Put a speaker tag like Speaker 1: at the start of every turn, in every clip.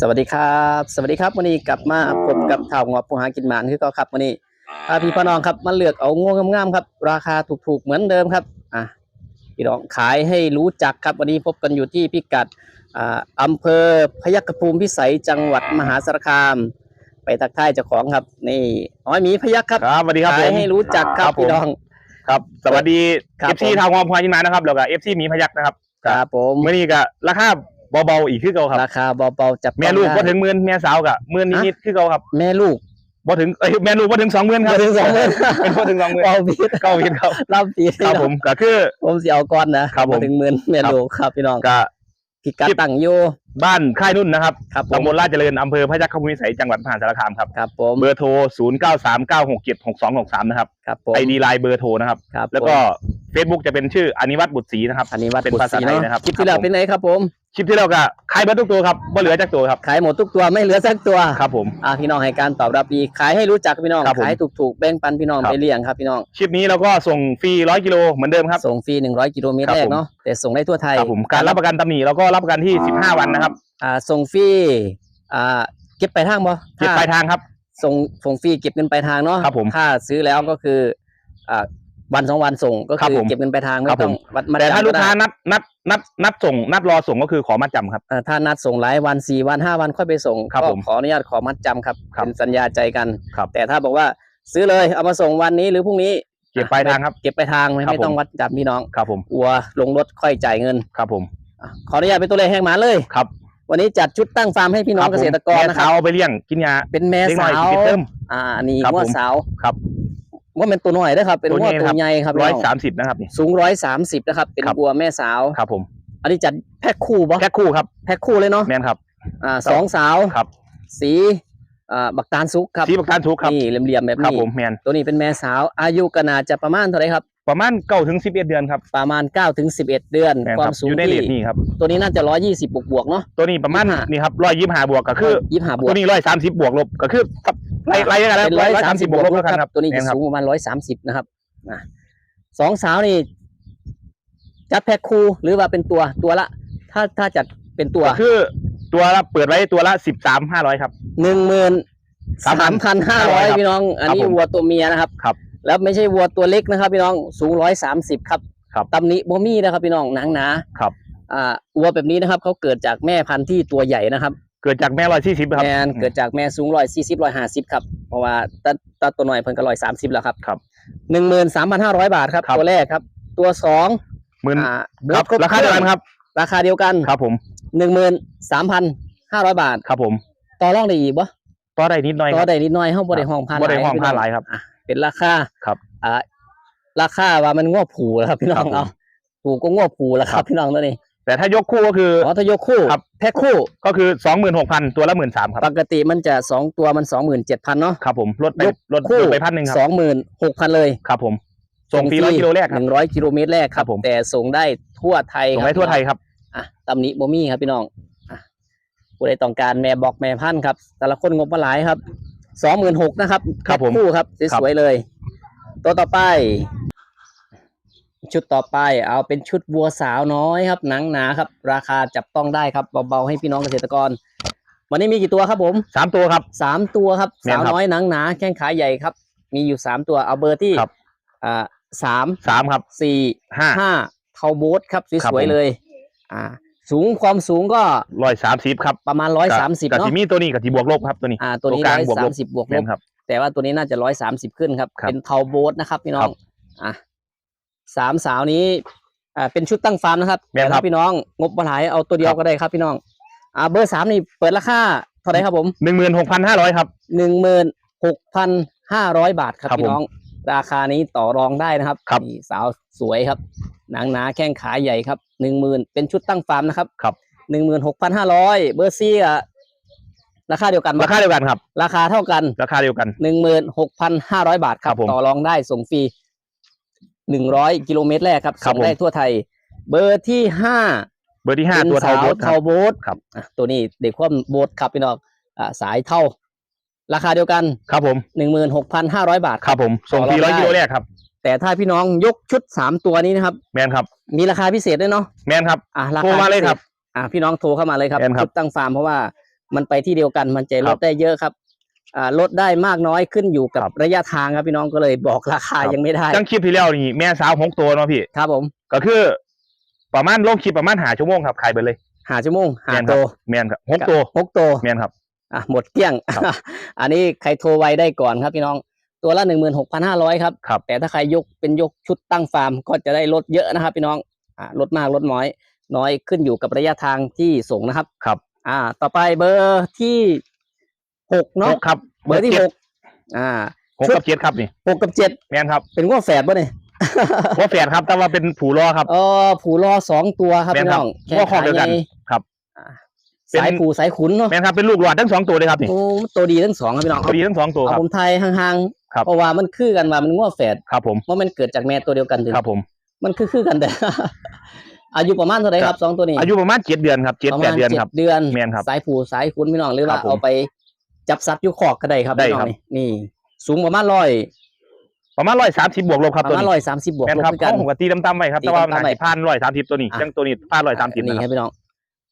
Speaker 1: สวัสดีครับ สวัสดีครับวันนี้กลับมาพบกับข่าวงอผู้หากินหมานคือเก็ครับวันนี้พาพี่พ่อน้องครับมาเลือกเอาง่วงงามๆครับ ราคาถูกๆเหมือนเดิมครับอะพี่น้องขายให้รู้จักครับวันนี้พบกันอยู่ที่พิกัดอ่าอำเภอพยัคฆภูมิพิสัยจังหวัดมหาสารคาม ไปทักทายเจ้าของครับ นี่อ้อยหมีพยัคฆ์ครับ
Speaker 2: ครับสวัสดีครับผ
Speaker 1: ขาย
Speaker 2: ม
Speaker 1: ให้รู้จักครับ
Speaker 2: ผม
Speaker 1: พี่น้อง
Speaker 2: ครับ สวัสดี
Speaker 1: ครับ
Speaker 2: เอฟซี
Speaker 1: ผม
Speaker 2: ทางความพายินมานะครับแล้วก็เอฟซีมีพยักนะครับ
Speaker 1: ครับผม
Speaker 2: เมื่อนี้ก็ราคา เบาๆอีกคือเก่าครับ
Speaker 1: ราคาเบาๆจับต้อง
Speaker 2: แม่ลูก
Speaker 1: ได้
Speaker 2: บ่ถึงหมื่นแม่สาวก็หมื่นนิดๆคือเก่าครับ
Speaker 1: แม่ลูก
Speaker 2: บ่ถึงเอ้ยแม่ลูกบ่ถึงสองหมื่นครับ
Speaker 1: บ่ถึง20,000
Speaker 2: เป็นบ่ถึงสองหมื่น
Speaker 1: เบาพีด
Speaker 2: เก้าพินครับ
Speaker 1: รับพีด
Speaker 2: ครับผมก็คือ
Speaker 1: ผมสิเอาก้อนนะครับ
Speaker 2: ผม
Speaker 1: ถึงหมื่นแม่
Speaker 2: ครับ
Speaker 1: ลูกครับพี่น้อง
Speaker 2: ก็
Speaker 1: พิกัด
Speaker 2: คลิป
Speaker 1: ตั้งอยู่
Speaker 2: บ้านค่ายนุ่นนะครับ
Speaker 1: ครับผม
Speaker 2: ตำบลราชเจริญอำเภอพยัคฆภูมิพิสัยจังหวัดมหาสารคามครับ
Speaker 1: ครับผม
Speaker 2: เบอร์โทร 0 9 3 9 6 7 6 2 6 3 นะครับ
Speaker 1: ครับผม
Speaker 2: ไอดีไลน์เบอร์โทรนะครับ
Speaker 1: ครับ
Speaker 2: แล้วก็ Facebook จะเป็นชื่ออนิวัฒน์บุตรศรีนะครับ
Speaker 1: อันนี้วัด
Speaker 2: เป็น
Speaker 1: บุตร
Speaker 2: ภาษา
Speaker 1: ศรี
Speaker 2: ไทย
Speaker 1: เนาะ
Speaker 2: นะครับ
Speaker 1: คลิปที่แล้วเป็นไงครับผม
Speaker 2: คลิปที่แล้วก็ขายเบอร์ทุกตัวครับบ่เหลือจากตัวครับ
Speaker 1: ขายหมดทุกตัวไม่เหลือสักตัว
Speaker 2: ครับผม
Speaker 1: อ่าพี่น้องให้การตอบรับดีขายให้รู้จักพี่น้อง
Speaker 2: ครับผม
Speaker 1: ขายถูกๆแบ่งปันพี่น้อง
Speaker 2: ครับ
Speaker 1: ไปเลี้ยงครับพี่น้อง
Speaker 2: คลิปนี้เราก็ส่งฟรีร้อยกิโลเหมือนเดิมครับ
Speaker 1: ส่งฟรี 100 กิโลเมตร
Speaker 2: ครับ
Speaker 1: แรก
Speaker 2: ผม
Speaker 1: เนาะแต่ส่งได้ทั่วไทย
Speaker 2: ครับผมการรับประกันตำหนิเราก็รับประกันที่ 15 วันนะครับ
Speaker 1: อ่าส่งฟรีอ่าเก็บปลายทางบ่
Speaker 2: เก็บปลายทางครับ
Speaker 1: ส่งส่งฟรีเก็บเงินปลายทางเนาะ
Speaker 2: ครับผม
Speaker 1: ถ้าซื้อแล้วก็คืออ่าวันสองวันส่งก็
Speaker 2: ครับ
Speaker 1: คือ
Speaker 2: ผม
Speaker 1: เก็บเงินปลายทางไม่
Speaker 2: ครับ
Speaker 1: ต้อง
Speaker 2: ผม
Speaker 1: วัดมัด
Speaker 2: แต่ถ้า
Speaker 1: จำ
Speaker 2: ลูกค้า
Speaker 1: ได้
Speaker 2: นัดนัดนัดนัดส่งนัดรอส่งก็คือขอมัดจำครับ
Speaker 1: เอ่อถ้านัดส่งหลายวันสี่วันห้าวันค่อยไปส่ง
Speaker 2: ครับ
Speaker 1: ก็
Speaker 2: ผม
Speaker 1: ขออนุญาตขอมัดจำครับ
Speaker 2: ครับ
Speaker 1: เป็นสัญญาใจกัน
Speaker 2: ครับ
Speaker 1: แต่ถ้าบอกว่าซื้อเลยเอามาส่งวันนี้หรือพรุ่งนี้
Speaker 2: เก็บปลายทางครับ
Speaker 1: เก็บไปลายทางไม่
Speaker 2: ครับ
Speaker 1: ไม่ต้อง
Speaker 2: ผม
Speaker 1: วัดจับพี่น้อง
Speaker 2: ครับผม
Speaker 1: อัวลงรถค่อยจ่ายเงิน
Speaker 2: ครับผม
Speaker 1: อะขออนุญาตเป็นตัวเลขแห้งหมาเลย
Speaker 2: ครับ
Speaker 1: วันนี้จัดชุดตั้งฟาร์มให้พี่น้อง
Speaker 2: คบ
Speaker 1: เก
Speaker 2: ผม
Speaker 1: ษตรกร
Speaker 2: แม่
Speaker 1: นะค
Speaker 2: สา
Speaker 1: รับ
Speaker 2: วเอาไปเลี้ยงกินยา
Speaker 1: เป็นแม่
Speaker 2: เล็กน้
Speaker 1: สา
Speaker 2: อยวกินเติม
Speaker 1: อ่านี่
Speaker 2: ครับ
Speaker 1: งัว
Speaker 2: ผม
Speaker 1: สาว
Speaker 2: ครับ
Speaker 1: ว่าเป็นตัวน้อยนะครับเป็น
Speaker 2: ตัว
Speaker 1: งัว
Speaker 2: นี้
Speaker 1: ตัว
Speaker 2: ครับ
Speaker 1: ใหญ่ครับ
Speaker 2: ร้อย
Speaker 1: พี่น้
Speaker 2: สามสิบนะครับนี่
Speaker 1: สูงร้อยสามสิบนะครับเป็น
Speaker 2: ครับ
Speaker 1: วัวแม่สาว
Speaker 2: ครับผม
Speaker 1: อันนี้จัดแพ็คคู่ปะ
Speaker 2: แค่คู่ครับ
Speaker 1: แพ็คคู่เลยเนาะ
Speaker 2: แมนครับ
Speaker 1: อ่าสองสาว
Speaker 2: ครับ
Speaker 1: สีอ่าบักตาลซุกครับ
Speaker 2: สีประกันทุกครับ
Speaker 1: นี่เหลี่ยมๆแบบ
Speaker 2: ครับ
Speaker 1: นี้
Speaker 2: ผมแมน
Speaker 1: ตัวนี้เป็นแม่สาว อายุก็น่าจะประมาณเท่าไหรครับ
Speaker 2: ประมาณเก้าถึงสิบเอ็ดเดือนครับ
Speaker 1: ประมาณ9ถึง11เดือน
Speaker 2: แมน
Speaker 1: ควา
Speaker 2: ครั
Speaker 1: ม
Speaker 2: บ
Speaker 1: สูง
Speaker 2: อยู่ในเล
Speaker 1: ที่
Speaker 2: ทนี่ครับ
Speaker 1: ตัวนี้น่าจะ120บวกบวกๆเนาะ
Speaker 2: ตัวนี้ประมาณ
Speaker 1: 25
Speaker 2: นี่ครับร้อยยี่สิบห้าบวกก็คือ
Speaker 1: ยี่ห้าบว
Speaker 2: ตั
Speaker 1: ก
Speaker 2: วนี้ร้อยสามสิบบวกลบก็คือไล่ไล่กันแล้ว
Speaker 1: เป็นร้อยสามสิบบวกลบ
Speaker 2: แล้ว
Speaker 1: ค
Speaker 2: กันค
Speaker 1: รั
Speaker 2: รั
Speaker 1: บบตัวนี้
Speaker 2: แม่
Speaker 1: จะ
Speaker 2: นครับ
Speaker 1: สูงประมาณ130นะครับอะสองสาวนี่จัดแพ็คคู่หรือว่าเป็นตัวตัวละ ถ้าถ้าจัดเป็นตัว
Speaker 2: ก็คือตัวละเปิดไว้ตัวละสิบสามห้าร้อยครับ
Speaker 1: หนึ่งหมื่นสามพันห้าร้อย
Speaker 2: ครับ
Speaker 1: พี่น้อง อันนี้
Speaker 2: ครับผม
Speaker 1: วัวตัวเมียนะครับ
Speaker 2: ครับ
Speaker 1: แล้วไม่ใช่วัวตัวเล็กนะครับ พี่น้องสูงร้อยสามสิบครับ
Speaker 2: ครับ
Speaker 1: ตำหนิบ่มีนะครับ พี่น้องหนังหนา
Speaker 2: ครับ
Speaker 1: อ่าวัวแบบนี้นะครับเขาเกิดจากแม่พันธุ์ที่ตัวใหญ่นะครับ
Speaker 2: เกิดจากแม่ร้อยสี่สิบครับ
Speaker 1: แมนเกิดจากแม่สูงร้อยสี่สิบร้อยห้าสิบครับเพราะว่าตาตาตัวหน่อยเพิ่นก็ร้อยสามสิบแล้วครับ
Speaker 2: ครับ
Speaker 1: หนึ่งหมื่นสามพันห้าร้อยบาทครับ
Speaker 2: ครับ
Speaker 1: ตัวแรกครับ ตัวสอง
Speaker 2: หมื่น
Speaker 1: อ่า
Speaker 2: ครับ
Speaker 1: บวก
Speaker 2: ราคาเดียวกันครับ
Speaker 1: ราคาเดียวกัน
Speaker 2: ครับผม
Speaker 1: หนึ่งหมื่นสามพันห้าร้อยบาท
Speaker 2: ครับผม
Speaker 1: ต่อรองได้อีกบ่
Speaker 2: ต่อได้นิดหน่อยค
Speaker 1: ต่อ
Speaker 2: รับ
Speaker 1: ได้นิดหน่อยห้องบริห้องพัน
Speaker 2: บ่ได้ห้องผ้าหลายครับ
Speaker 1: อะ เป็นราคา
Speaker 2: ครับ
Speaker 1: อ่าราคาว่ามันง้อผูแล้วครับพี่น้อ
Speaker 2: ครั
Speaker 1: ง
Speaker 2: บผม
Speaker 1: เอาผูก็ง้อผูแล้วค
Speaker 2: ครั
Speaker 1: รับบพี่น้องตัวนี้
Speaker 2: แต่ถ้ายกคู่ก็คือ
Speaker 1: อ๋อถ้ายกคู่
Speaker 2: ครับ
Speaker 1: แพ็คคู่
Speaker 2: ก็คือสองหมื่นหกพันตัวละหมื่นสามครับ
Speaker 1: ปกติมันจะสองตัวมันสองหมื่นเจ็ดพันเนาะ
Speaker 2: ครับผมลดไป
Speaker 1: ยก
Speaker 2: ลด
Speaker 1: คู่
Speaker 2: ลดไปพันหนึ่งค
Speaker 1: ส
Speaker 2: รับ
Speaker 1: องหมื่นหกพันเลย
Speaker 2: ครับผม ส่งฟรีร้อยกิโลแรกค
Speaker 1: ห
Speaker 2: รับ
Speaker 1: นึ่งร้อยกิโลเมตรแรกครับ
Speaker 2: ครับผม
Speaker 1: แต่ส่งได้ทั่วไทย
Speaker 2: ส่ง
Speaker 1: ครับ
Speaker 2: ได้ทั่วไทยครับ
Speaker 1: อะตำหนิบ่มีครับพี่น้องอะผู้ใดต้องการแม่บอกแม่พันธุ์ครับ แต่ละคนงบมาหลายครับ สองหมื่นหกนะครับ
Speaker 2: ครับผม
Speaker 1: แพ็คู่ครับสวยๆเลย ตัวต่อไป ชุดต่อไปเอาเป็นชุดวัวสาวน้อยครับ หนังหนาครับ ราคาจับต้องได้ครับเบาๆให้พี่น้องเกษตรกร วันนี้มีกี่ตัวครับผม
Speaker 2: สามตัวครับ
Speaker 1: สามตัวครับ
Speaker 2: แม่
Speaker 1: สานว
Speaker 2: ครับ
Speaker 1: น้อยหนังหนาแข้งขาใหญ่ครับ มีอยู่สามตัวเอาเบอร์ที่
Speaker 2: ครับ
Speaker 1: อ่าสาม
Speaker 2: สามครับ
Speaker 1: สี่
Speaker 2: ห้า
Speaker 1: ห้าเทาโบ๊ทครับ
Speaker 2: ครับ
Speaker 1: สวย
Speaker 2: ผม
Speaker 1: ๆเลย อ่า สูงความสูงก็
Speaker 2: ร้อยสามสิบครับ
Speaker 1: ประมาณร้อยสามสิบ
Speaker 2: กับ
Speaker 1: เนาะ
Speaker 2: ที่มีตัวนี้กับที่บวกลบครับตัวนี้
Speaker 1: อ่าตัวนี้
Speaker 2: ตัวก
Speaker 1: ร้
Speaker 2: ลาง
Speaker 1: อย
Speaker 2: บวก
Speaker 1: สา
Speaker 2: ล
Speaker 1: ม
Speaker 2: บ
Speaker 1: สิบบวกล
Speaker 2: แม่
Speaker 1: บ
Speaker 2: นครับ
Speaker 1: แต่ว่าตัวนี้น่าจะร้อยสามสิบขึ้นครับ
Speaker 2: ครับ
Speaker 1: เป็นเทาโบ๊ทนะครับพี่น้อ
Speaker 2: ครั
Speaker 1: ง
Speaker 2: บ
Speaker 1: อะสามสาวนี้อ่าเป็นชุดตั้งฟาร์มนะครับ
Speaker 2: แม่น
Speaker 1: แต่
Speaker 2: ครั
Speaker 1: ถ้า
Speaker 2: บ
Speaker 1: พี่น้องงบมาหลายเอาตัวเดียว
Speaker 2: ครับ
Speaker 1: ก็ได้ครับพี่น้องอ่าเบอร์สามนี่เปิดราคาเท่าไหร่ครับผม
Speaker 2: หนึ่งหมื่นหกพันห้าร้อยครับ
Speaker 1: หนึ่งหมื่นหกพันห้าร้อยบาทครับ
Speaker 2: ครับ
Speaker 1: พี่น้อง ราคานี้ต่อรองได้นะครับ
Speaker 2: ครับ
Speaker 1: นี่สาวสวยครับ หนังหนาแข้งขาใหญ่ครับหนึ่งหมื่นเป็นชุดตั้งฟาร์มนะครับ
Speaker 2: ครับ
Speaker 1: หนึ่งหมื่นหกพันห้าร้อยเบอร์ซี่อะราคาเดียวกันปะ
Speaker 2: ราคาเดียวกันครับ
Speaker 1: ราคาเท่ากัน
Speaker 2: ราคาเดียวกัน
Speaker 1: หนึ่งหมื่นหกพันห้าร้อยบาทครั
Speaker 2: ครับบผม
Speaker 1: ต่อรองได้ส่งฟรีหนึ่งร้อยกิโลเมตรแรกครับ
Speaker 2: ครับ
Speaker 1: ส่งได้
Speaker 2: ผม
Speaker 1: ทั่วไทย เบอร์ที่ห้า
Speaker 2: เบอร์ที่ห้า
Speaker 1: เป็น
Speaker 2: ตัวเทา
Speaker 1: สาว
Speaker 2: โบ๊ทค
Speaker 1: เทา
Speaker 2: รับ
Speaker 1: โบ๊ท
Speaker 2: ครับ
Speaker 1: อะตัวนี้เด็กความโบ๊ทครับพี่น้องอ่าสายเท่า ราคาเดียวกัน
Speaker 2: ครับผม
Speaker 1: หนึ่งหมื่นหกพันห้าร้อยบาท
Speaker 2: ครับผมส่งฟรี
Speaker 1: ต่
Speaker 2: ร้
Speaker 1: อ
Speaker 2: อย
Speaker 1: รองได้
Speaker 2: กิโลแรกครับ
Speaker 1: แต่ถ้าพี่น้องยกชุดสามตัวนี้นะครับ
Speaker 2: แมนครับ
Speaker 1: มีราคาพิเศษด้วยเนาะ
Speaker 2: แมนครับ
Speaker 1: อะรา
Speaker 2: โทร
Speaker 1: คา
Speaker 2: มาเลย
Speaker 1: พิศษ
Speaker 2: ครับ
Speaker 1: อะพี่น้องโทรเข้ามาเลยครับ
Speaker 2: แม่นครับ
Speaker 1: ชุดตั้งฟาร์มเพราะว่ามันไปที่เดียวกันมันจะล
Speaker 2: ครั
Speaker 1: ด
Speaker 2: บ
Speaker 1: ได้เยอะครับอ่าลดได้มากน้อยขึ้นอยู่กับ
Speaker 2: ครับ
Speaker 1: ระยะทางครับ พี่น้องก็เลยบอกราคา
Speaker 2: ครับ
Speaker 1: ยังไม่ได้
Speaker 2: จังคลิปที่แล้วนี่แม่สาวหกตัวเนาะพี่
Speaker 1: ครับผม
Speaker 2: ก็คือ ประมาณลงคลิปประมาณหาชั่วโมงครับขายไปเลย
Speaker 1: หาชั่วโมงหา
Speaker 2: แม่นค
Speaker 1: โต
Speaker 2: รับแม่นครับหกตัว
Speaker 1: หกโต
Speaker 2: แม่นครับ
Speaker 1: อะหมดเกลี้ยง
Speaker 2: ครับ
Speaker 1: อันนี้ใครโทรไวได้ก่อนครับพี่น้อง ตัวละหนึ่งหมื่นหกพันห้าร้อยครับ
Speaker 2: ครับ
Speaker 1: แต่ถ้าใครยกเป็นยกชุดตั้งฟาร์มก็จะได้ลดเยอะนะครับพี่น้องอ่าลดมากลดน้อย น้อยขึ้นอยู่กับระยะทางที่ส่งนะครับ
Speaker 2: ครับ
Speaker 1: อ่า ต่อไปเบอร์ที่หก
Speaker 2: ห
Speaker 1: เนาะ
Speaker 2: กครับ
Speaker 1: เบอร์ที่
Speaker 2: จ็
Speaker 1: ห
Speaker 2: ด
Speaker 1: กอ่า
Speaker 2: หกกับเจ็ดครับนี่
Speaker 1: หกกับเจ็ด
Speaker 2: แม่นครับ
Speaker 1: เป็นง้อแฝดป่ะเนี่ย
Speaker 2: ว่าแฝดครับ แต่ว่าเป็นผูรอครับ
Speaker 1: เออผูรอสองตัวครับ
Speaker 2: แม่น
Speaker 1: พี่
Speaker 2: ครั
Speaker 1: น้
Speaker 2: บ
Speaker 1: อง
Speaker 2: ง้อคอกเดียวกัน
Speaker 1: แข้งขาใหญ่
Speaker 2: ครับ
Speaker 1: อ่า
Speaker 2: เป็น
Speaker 1: สายผูสายขุนเนาะ
Speaker 2: แม่นครับเป็นลูกหลอดทั้งสองตัวเลยครับนี่
Speaker 1: โอ้ตัวดีทั้งสองครับพี่น้อง
Speaker 2: พอดีทั้งสองตัวค
Speaker 1: เอา
Speaker 2: รับ
Speaker 1: ผมไทยห่าง
Speaker 2: ครับ
Speaker 1: ๆเพราะว่ามันคือกันว่ามันง้อแฝด
Speaker 2: ครับผม
Speaker 1: ว่ามันเกิดจากแม่ตัวเดียวกันถึง
Speaker 2: ครับผม
Speaker 1: มันคือคือกันแต่อายุประมาณเท่าไหร่ครับสองตัวนี้
Speaker 2: อายุประมาณเจ็ดเดือนครับเจ็ด
Speaker 1: ประ
Speaker 2: แป
Speaker 1: มา
Speaker 2: ด
Speaker 1: ณ
Speaker 2: เดือน
Speaker 1: เจ็
Speaker 2: ครับ
Speaker 1: ดเดือน
Speaker 2: แม่นครับ
Speaker 1: สายผูสายขุนพี่น้องหรือ
Speaker 2: ครั
Speaker 1: ว่า
Speaker 2: บผม
Speaker 1: เอาไปจับซัดอยุคอกก็ได้ครับ
Speaker 2: ได้
Speaker 1: พี่น้อ
Speaker 2: ครั
Speaker 1: ง
Speaker 2: บ
Speaker 1: นี่นี่ สูงประมาณร้อย
Speaker 2: ประมาณร้อยสามสิบบวกลบครับ
Speaker 1: ประ
Speaker 2: ตัว
Speaker 1: มาณ
Speaker 2: นี้
Speaker 1: ร้อยสามสิบบวก
Speaker 2: แม่น
Speaker 1: ลบ
Speaker 2: ครับ
Speaker 1: ด้วยกัน
Speaker 2: เขาผมก็ตีต่ำๆไว้ครับ
Speaker 1: ตี
Speaker 2: แต่ว่า
Speaker 1: ต่ำๆ
Speaker 2: มัน
Speaker 1: ไว้
Speaker 2: ผ่านร้อยสามสิบตัวนี้
Speaker 1: อะ
Speaker 2: จังตัวนี้ผ่านร้อยสามสิบ
Speaker 1: นี่
Speaker 2: นะ
Speaker 1: ค
Speaker 2: ค
Speaker 1: รั
Speaker 2: รั
Speaker 1: บบพี่น้อง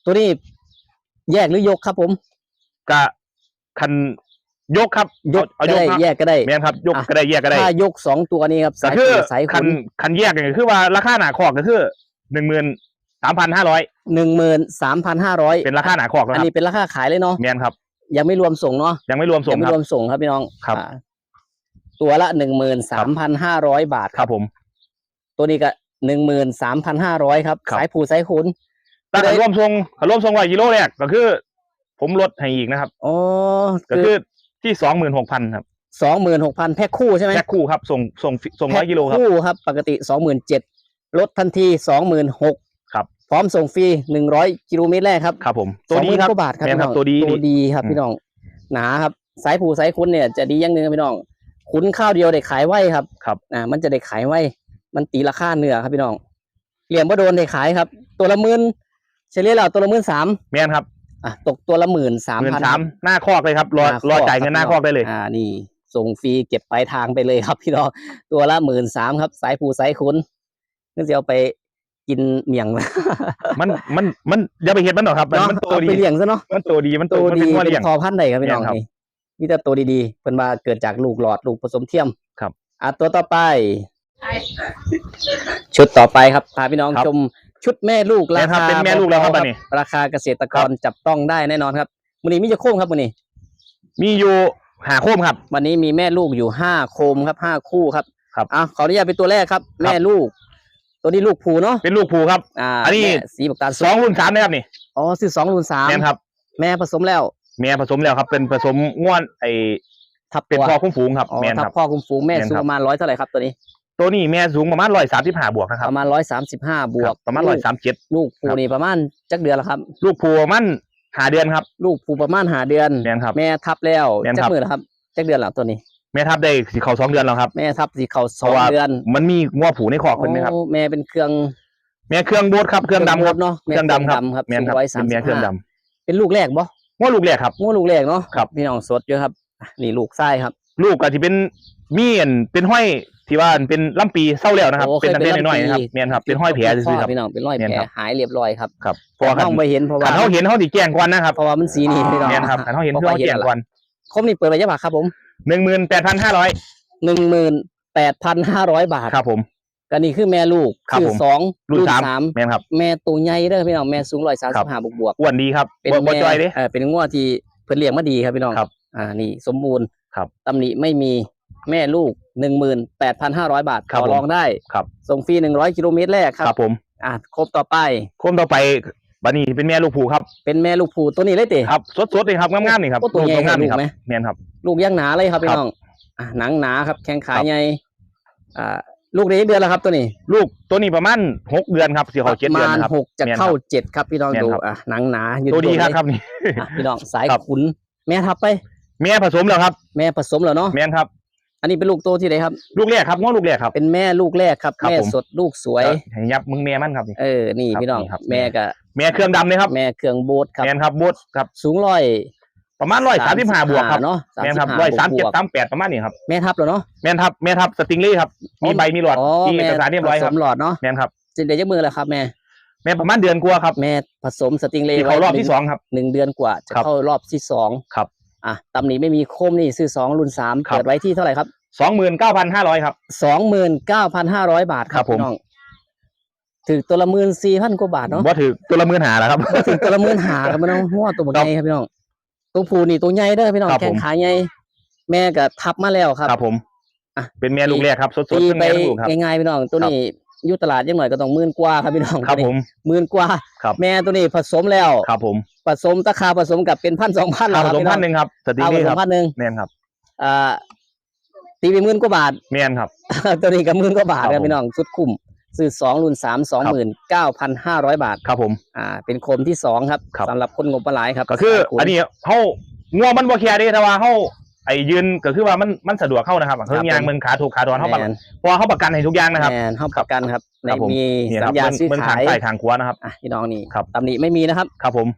Speaker 1: ตัวนี้แยกหรือยกครับผม
Speaker 2: กะคัน ยกครับ
Speaker 1: ยก
Speaker 2: เอา
Speaker 1: ก็
Speaker 2: ยก
Speaker 1: ได้
Speaker 2: ครับ
Speaker 1: แยกก็ได้
Speaker 2: แม่นครับ ยก
Speaker 1: อะ
Speaker 2: ก็ได้แยกก็ได้
Speaker 1: ถ้ายกสองตัวนี้ครับ
Speaker 2: ก็
Speaker 1: สาย
Speaker 2: คือ
Speaker 1: ผูสาย
Speaker 2: คั
Speaker 1: ขุ
Speaker 2: น
Speaker 1: น
Speaker 2: คันแยกก็คือว่าราคาหนาคอกก็คือหนึ่งหมื่นสามพันห้าร้อย
Speaker 1: หนึ่งหมื่นสามพันห้าร้อย
Speaker 2: เป็นราคาหนาคอกนะ
Speaker 1: อัน
Speaker 2: ครับ
Speaker 1: นี้เป็นราคาขายเลยเนาะ
Speaker 2: แม่นครับ
Speaker 1: ยังไม่รวมส่งเนาะ
Speaker 2: ยังไม่รวมส่
Speaker 1: ยังงไม่
Speaker 2: ครั
Speaker 1: ร
Speaker 2: บ
Speaker 1: วมส่งครับพี่น้อง
Speaker 2: ครับ
Speaker 1: อ่าตัวละหนึ่งหมื่นสามพันห้าร้อยบาท
Speaker 2: ครับผม
Speaker 1: ตัวนี้ก็หนึ่งหมื่นสามพันห้าร้อยครับ
Speaker 2: ครับ
Speaker 1: สายผูสายขุน
Speaker 2: ถ้าคันรวมทรงคันรวมทรงร้อยกิโลแรกก็คือ ผมลดให้อีกนะครับ
Speaker 1: อ๋อ
Speaker 2: ก็
Speaker 1: คื
Speaker 2: คืออ ที่สองหมื่นหกพันครับ
Speaker 1: สองหมื่นหกพันแพ็คคู่ใช่ไหม
Speaker 2: แพ็คคู่ครับส่งส่งส่งร้อยกิโลครับ
Speaker 1: แพ็คู่ครับปกติสองหมื่นเจ็ดลดทันทีสองหมื่นหก
Speaker 2: ครับ
Speaker 1: พร้อมส่งฟรีหนึ่งร้อยกิโลเมตรแรกครับ
Speaker 2: ครับผม
Speaker 1: สองหมื่นกว่าบาทครับ
Speaker 2: แม่น
Speaker 1: พี่
Speaker 2: ค
Speaker 1: น้
Speaker 2: รับ
Speaker 1: อง
Speaker 2: ตัวดี
Speaker 1: ตัวดีครับ
Speaker 2: อืม
Speaker 1: พี่น้องหนาครับสายผูสายคุ้นเนี่ยจะดีอย่างหนึ่งครับพี่น้องคุ้นข้าวเดียวได้ขายไว้ครับ
Speaker 2: ครับ
Speaker 1: อ่ามันจะได้ขายไว้มันตีราคาเนื้อครับพี่น้องเหลี่ยมบ่โดนได้ขายครับ ตัวละหมื่นเฉลี่ยแล้วตัวละหมื่นสาม
Speaker 2: แม่นครับ
Speaker 1: อะตกตัวละหมื่นสาม
Speaker 2: หมื่น
Speaker 1: พัน
Speaker 2: สามหน้าคอกเลยครับ รอรอจ่ายเงินหน้าคอกได้เลย
Speaker 1: อ่านี่ ส่งฟรีเก็บปลายทางไปเลยครับพี่น้องตัวละหมื่นสามครับ สายผูสายคุ้นนึกจะเอาไปกินเมี่ยง
Speaker 2: มันมันมันอย่าไปเห็ดมันหรอกครับ มัน
Speaker 1: เนาะ
Speaker 2: มันโต
Speaker 1: เอา
Speaker 2: ดี
Speaker 1: ไปเลี้ยงซะเนาะ
Speaker 2: มันโตดีมันโต
Speaker 1: ตัว
Speaker 2: มัน
Speaker 1: ดี
Speaker 2: เป็นงัว
Speaker 1: เป็
Speaker 2: เลี้ยง
Speaker 1: นพอพันธุ์ใดครับพี่น้อง
Speaker 2: แม่นครับ
Speaker 1: นี่มีแต่ตัวดีๆเป็นว่าเกิดจากลูกหลอดลูกผสมเทียม
Speaker 2: ครับ
Speaker 1: อะตัวต่อไป ชุดต่อไปครับพาพี่น้อง
Speaker 2: ครับ
Speaker 1: ชม ชุดแม่ลูก
Speaker 2: แม่
Speaker 1: รา
Speaker 2: ครับ
Speaker 1: คา
Speaker 2: เป็นแม่ลูกแล้วครับ
Speaker 1: เบาๆ
Speaker 2: อันนี้
Speaker 1: ราคาเกษตรกรจับต้องได้แน่นอนครับวันนี้มิจะโค้งครับวันนี้
Speaker 2: มีอยู่หาโคมครับ
Speaker 1: วันนี้มีแม่ลูกอยู่ห้าโคมครับห้าคู่ครับ
Speaker 2: ครับ
Speaker 1: อะขออนุญาตเป็นตัวแรกครับ แม่ลูก ตัวนี้ลูกผูเนาะ
Speaker 2: เป็นลูกภูครับ
Speaker 1: อ่า
Speaker 2: อันนี้
Speaker 1: แม่สีบักตาล
Speaker 2: สองรุ่นสามนะครับนี่
Speaker 1: อ๋อซื้อสองรุ่นสาม
Speaker 2: แม่นครับ
Speaker 1: แม่ผสมแล้ว
Speaker 2: แม่ผสมแล้วครับ เป็นผสมง่วนไอ
Speaker 1: ทับ
Speaker 2: เป็น
Speaker 1: ตัว
Speaker 2: พ่อคุ้มฝูงครับ
Speaker 1: อ๋อ
Speaker 2: แม่น
Speaker 1: ทั
Speaker 2: ครับบ
Speaker 1: พ่อคุมฝูงแม่
Speaker 2: แม่น
Speaker 1: สูง
Speaker 2: ครับ
Speaker 1: ประมาณร้อยเท่าไหร่ครับตัวนี้
Speaker 2: ตัวนี้แม่สูงประมาณร้อยสามสิบห้าบวกนะค
Speaker 1: ป
Speaker 2: รับ
Speaker 1: ระมาณร้อยสามสิบห้าบว
Speaker 2: ค
Speaker 1: ก
Speaker 2: รับประมาณร้อยสามเจ็ด
Speaker 1: ลูกผู
Speaker 2: ครับ
Speaker 1: นี่ประมาณจักเดือนแล้วครับ
Speaker 2: ลูกภูประมาณหาเดือนครับ
Speaker 1: ลูกผูประมาณหาเดือน
Speaker 2: แม่นครับ
Speaker 1: แม่ทับแล้ว
Speaker 2: แม่น
Speaker 1: จั
Speaker 2: ค
Speaker 1: ก
Speaker 2: รับ
Speaker 1: มือแล้วครับจักเดือนแล้วตัวนี้
Speaker 2: แม่ทับได้สีเขาสองเดือนแล้วครับ
Speaker 1: แม่ทับสีเขาส
Speaker 2: เพ
Speaker 1: อง
Speaker 2: ราะว่า
Speaker 1: เดือน
Speaker 2: มันมีงัวผูในคอกคนไหมครับ
Speaker 1: โอ้แม่เป็นเครื่อง
Speaker 2: แม่เครื่องโบดครับเครื่องดำครับ
Speaker 1: เนาะ
Speaker 2: เครื่องดำครับ
Speaker 1: ครับ
Speaker 2: แม่นครับ
Speaker 1: ร้อยสา
Speaker 2: เป็
Speaker 1: ม
Speaker 2: นแม่
Speaker 1: สิบ
Speaker 2: เครื่องด
Speaker 1: ห้าเป็นลูกแรกบ่ำ
Speaker 2: งัวลูกแรกครับ
Speaker 1: งูลูกแรกเนาะ
Speaker 2: ครับ
Speaker 1: พี่น้องสดเยอะครับอะนี่ลูกไส้ครับ
Speaker 2: ลูกก็จะเป็นมีอันเป็นห้อย ที่ว่าเป็นลำปีเศร้าแล้วนะครับ
Speaker 1: โอ้
Speaker 2: เป็นตั้งแต่
Speaker 1: เคยเป็น
Speaker 2: น้อยๆนะครับ
Speaker 1: ลำปี
Speaker 2: แม่นครับเป็นห้อยแผลซื่อๆครับ
Speaker 1: พี่น้องเป็นรอย
Speaker 2: แม่
Speaker 1: แผ
Speaker 2: น
Speaker 1: ล
Speaker 2: ครับ
Speaker 1: หายเรียบร้อยครับ
Speaker 2: ครับเพ
Speaker 1: เพราะ
Speaker 2: ราะว่า
Speaker 1: ว่าไม่เห็นเพราะว่า
Speaker 2: ขันเขาเห็นเขาติแจ้งก่อนนะครับ
Speaker 1: เพราะว่ามันสีนี่พี่น้อง
Speaker 2: แม่นครับขันเขาเห็น
Speaker 1: บ่
Speaker 2: เขา
Speaker 1: ค่อย
Speaker 2: แจ้งก่อน
Speaker 1: ครบนี่เปิดระยะบาทครับผม
Speaker 2: หนึ่งหมื่นแปดพันห้าร้อย
Speaker 1: หนึ่งหมื่นแปดพันห้าร้อยบาท
Speaker 2: ครับผม
Speaker 1: ก็นี่คือแม่ลูก
Speaker 2: ครับ
Speaker 1: คือ
Speaker 2: ผม
Speaker 1: สอง
Speaker 2: รุ่นสาม
Speaker 1: สาม
Speaker 2: แม่นครับ
Speaker 1: แม่ตัวใหญ่เด้อพี่น้องแม่สูงร้อยสาม
Speaker 2: ครั
Speaker 1: สิ
Speaker 2: บ
Speaker 1: บห้าบวกบวก
Speaker 2: อ้วนดีครับ
Speaker 1: เป็น
Speaker 2: บ่บ่
Speaker 1: แม่
Speaker 2: จอยเด้
Speaker 1: เออเป็นงวดที่เพิ่นเลี้ยงมาดีครับพี่น้อง
Speaker 2: ครับ
Speaker 1: อ่านี่สมบูรณ์
Speaker 2: ครับ
Speaker 1: ตำหนิไม่มี แม่ลูกหนึ่งหมื่นแปดพันห้าร้อยบาท
Speaker 2: ครับ
Speaker 1: ต่อ
Speaker 2: ผม
Speaker 1: รองได้
Speaker 2: ครับ
Speaker 1: ส่งฟรีหนึ่งร้อยกิโลเมตรแรกค
Speaker 2: ค
Speaker 1: รั
Speaker 2: รับบผม
Speaker 1: อ่าครบต่อไป
Speaker 2: โค้มต่อไปบันนี้เป็นแม่ลูกผูครับ
Speaker 1: เป็นแม่ลูกผูตัวนี้เลยเตะ
Speaker 2: ครับสดๆเลยครับงามๆนี่ครับ
Speaker 1: โอ้ตัวใหญ่
Speaker 2: งามๆนี่ครับ
Speaker 1: ลูกไหม
Speaker 2: แม่นครับ
Speaker 1: ลูกย่างหนาเลยครับพี่
Speaker 2: ครับ
Speaker 1: น้องอ่าหนังหนาครับ แข้งขา
Speaker 2: ครับ
Speaker 1: ใหญ่อ่าลูกนี้เดือนแล้วครับตัวนี้
Speaker 2: ลูกตัวนี้ประมาณหกเดือนครับสี่เขาเจ็ด
Speaker 1: ประ
Speaker 2: เดือน
Speaker 1: มาณ
Speaker 2: นะครับ
Speaker 1: หกจะ
Speaker 2: แม่นครับ
Speaker 1: เข้าเจ็ดครับพี่น้อง
Speaker 2: แม่น
Speaker 1: ดู
Speaker 2: ครับ
Speaker 1: อะหนังหนายืน
Speaker 2: ตัวดี
Speaker 1: ยง
Speaker 2: ครับ
Speaker 1: เลย
Speaker 2: ครับนี่
Speaker 1: อะพี่น้องสาย
Speaker 2: ครับ
Speaker 1: ขุน แม่ทับไป
Speaker 2: แม่ผสมแล้วครับ
Speaker 1: แม่ผสมแล้วเนาะ
Speaker 2: แม่นครับ
Speaker 1: อันนี้เป็นลูกโตที่ไหนครับ
Speaker 2: ลูกแรกครับง้อลูกแรกครับ
Speaker 1: เป็นแม่ลูกแรกครับ
Speaker 2: ครับ
Speaker 1: แม่
Speaker 2: ผม
Speaker 1: สดลูกสวย
Speaker 2: ให้ยับมึงแม่มันครับนี่
Speaker 1: เออ นี่
Speaker 2: ครับ
Speaker 1: พี่น้อง
Speaker 2: นี่ครับ
Speaker 1: แม่กับ
Speaker 2: แม่เครื่องดำเลยครับ
Speaker 1: แม่เครื่องโบสครับ
Speaker 2: แม่นครับบดครับ
Speaker 1: สูงร้อย
Speaker 2: ประมาณร้อยสามสิบห้าบวกครับ
Speaker 1: เนาะ
Speaker 2: แม่นครับ
Speaker 1: 35
Speaker 2: ร้อยสามเจ็ด
Speaker 1: บวก
Speaker 2: สามแปดประมาณนี้ครับ
Speaker 1: แม่ทับแล้วเนาะ
Speaker 2: แม่นทับแม่ทับสติงลี่ครับมีใบมีหลอด
Speaker 1: อ๋อ
Speaker 2: มีเอกสารเรียบร้อยค
Speaker 1: ผ
Speaker 2: รับ
Speaker 1: สมหลอดเนาะ
Speaker 2: แม่นครับ
Speaker 1: จินเดียวจะมือแล้วครับแม่
Speaker 2: แม่ประมาณเดือนกว่าครับ
Speaker 1: แม่ผสมสติงเล
Speaker 2: ที่
Speaker 1: ย์
Speaker 2: เขารอบ
Speaker 1: ไว้
Speaker 2: ที่สองครับ
Speaker 1: หนึ่งเดือนกว่าจะ
Speaker 2: ครับ
Speaker 1: เข้ารอบที่สอง
Speaker 2: ครับ
Speaker 1: อะตำหนิไม่มีโคมนี่ซื้อสองรุ่นสาม
Speaker 2: ครับ
Speaker 1: เปิดไว้ที่เท่าไหร่ครับ
Speaker 2: สองหมื่นเก้าพันห้าร้อยครับ
Speaker 1: สองหมื่นเก้าพันห้าร้อยบาทค
Speaker 2: ครั
Speaker 1: รับบ
Speaker 2: ผม
Speaker 1: พี่น้องถึงตัวละหมื่นสี่พันกว่าบาทเนาะ
Speaker 2: ว่าถือตัวละหมื่นหาแล้วครับ
Speaker 1: ถึงตัวละหมื่นหาครับพี่น้องหัวตัวบัก
Speaker 2: ครับ
Speaker 1: ใหญ่ครับพี่น้องตัวผู้นี่ตัวใหญ่เด้อพี่น้อง
Speaker 2: ครับผม
Speaker 1: แข้งขาใหญ่แม่ก็ทับมาแล้วครับ
Speaker 2: ครับผม
Speaker 1: อะ
Speaker 2: เป็นแม่ลูกแรกครับ สดๆ
Speaker 1: ตี
Speaker 2: ทั้ง
Speaker 1: ไป
Speaker 2: แม่ทั้งลูกครับ
Speaker 1: ง่ายๆพี่น้องตัวนี้ อยุตลาดยังหน่อยก็ต้องหมื่นกว่าครับพี่น้อง
Speaker 2: ครับ
Speaker 1: ตัว
Speaker 2: ผ
Speaker 1: นี้
Speaker 2: ม
Speaker 1: หมื่นกว่า
Speaker 2: ครับ
Speaker 1: แม่ตัวนี้ผสมแล้ว
Speaker 2: ครับผม
Speaker 1: ผสมตะคาผสมกับเป็นพันสองพัน
Speaker 2: ค
Speaker 1: แล้
Speaker 2: รั
Speaker 1: ว
Speaker 2: บ
Speaker 1: ครับ
Speaker 2: ผสม
Speaker 1: พี่น้
Speaker 2: พั
Speaker 1: อนง
Speaker 2: หนึ่งครับสติง
Speaker 1: เอาผ
Speaker 2: นี่
Speaker 1: ส
Speaker 2: ค
Speaker 1: ม
Speaker 2: รับ
Speaker 1: พันหนึ่ง
Speaker 2: แม่นครับ
Speaker 1: อ่าตีไปหมื่นกว่าบาท
Speaker 2: แม่นครับ
Speaker 1: ตัวนี้ก็หมื่นกว่าบาท
Speaker 2: ครับ
Speaker 1: ครับ
Speaker 2: ผม
Speaker 1: พี่น้องสุดคุ้มซื้อสองรุ่นสามสองหมื่นเก้าพันห้าร้อยบาท
Speaker 2: ครับผม
Speaker 1: อ่าเป็นโคมที่สองครับ
Speaker 2: ครับ
Speaker 1: สำหรับคนงบประหลายครับ
Speaker 2: ก็คือ
Speaker 1: สายขุ
Speaker 2: อันนี้เขางัวมันบ่แค่เด้แต่ว่าเขา ไอ้ยืนก็คือว่ามันมันสะดวกเข้านะครับเครื่องยางมึงขาถูกขาดอนเขาประ
Speaker 1: แม
Speaker 2: กัน
Speaker 1: น
Speaker 2: เพราะว่าเขาประกันให้ทุกอย่างนะครับ
Speaker 1: แมนเข้าประกันครับใน
Speaker 2: ครับผม
Speaker 1: มี
Speaker 2: นี่ค
Speaker 1: สั
Speaker 2: รับ
Speaker 1: ญญา
Speaker 2: เบิ่ง
Speaker 1: ซื้อ
Speaker 2: เบิ่งทา
Speaker 1: ขางย
Speaker 2: ใต้ทางขวานะครับ
Speaker 1: อะพี่น้องนี่
Speaker 2: ครับ
Speaker 1: ตำหนิไม่มีนะครับ
Speaker 2: ครับผม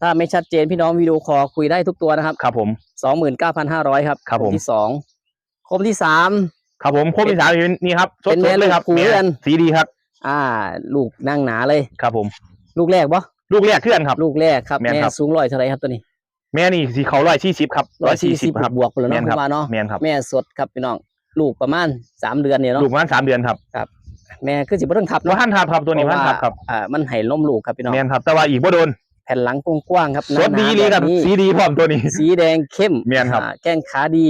Speaker 1: ถ้าไม่ชัดเจนพี่น้องวิดีโอคอลคุยได้ทุกตัวนะครับ
Speaker 2: ครับผม
Speaker 1: สองหมื่นเก้าพันห้าร้อยครับ
Speaker 2: ครับผม
Speaker 1: ที่สองโคมที่สาม
Speaker 2: ครับผมโคมที่สามอยู่นี่ครับส
Speaker 1: เป็นแม่
Speaker 2: ดๆเลยครับ
Speaker 1: ลูกคู่
Speaker 2: แม่
Speaker 1: กัน
Speaker 2: สีดีครับ
Speaker 1: อ่า ลูกนั่งหนาเลย
Speaker 2: ครับผม
Speaker 1: ลูกแรกบ่
Speaker 2: ลูกแรกเคลื่อนครับ
Speaker 1: ลูกแรกครับ
Speaker 2: แม่น
Speaker 1: แม่
Speaker 2: ครับ
Speaker 1: สูงร้อยเท่าไหรครับตัวนี้
Speaker 2: แม่นี่สีเขาร้อยสี่สิบครับร้อยสี่สิบครับ
Speaker 1: บวกๆไปแล้ว
Speaker 2: แม่
Speaker 1: เนาะ
Speaker 2: นครับ
Speaker 1: คุณว่าเนาะ
Speaker 2: แม่นครับ
Speaker 1: แม่สดครับพี่น้องลูกประมาณสามเดือนเนี่ยเนาะ
Speaker 2: ลูกประมาณสามเดือนครับ
Speaker 1: แม่คือสิบ่ต้องทับ
Speaker 2: ว่า
Speaker 1: เนาะ
Speaker 2: ท่านทับครับตัวนี้
Speaker 1: เพ
Speaker 2: ท่าน
Speaker 1: ราะ
Speaker 2: ทับครับ
Speaker 1: อ่ามันให้ล้มลูกครับพี่น้อง
Speaker 2: แม่นครับ แต่ว่าอีกบ่โดน
Speaker 1: แผ่นหลังกว้างๆครับ
Speaker 2: สด
Speaker 1: หนาๆ
Speaker 2: ดีเลยครับ
Speaker 1: แนี้
Speaker 2: สีดีพร้อมตัวนี้
Speaker 1: สีแดงเข้ม
Speaker 2: แม่นครับ
Speaker 1: อ่าแก้งขาดี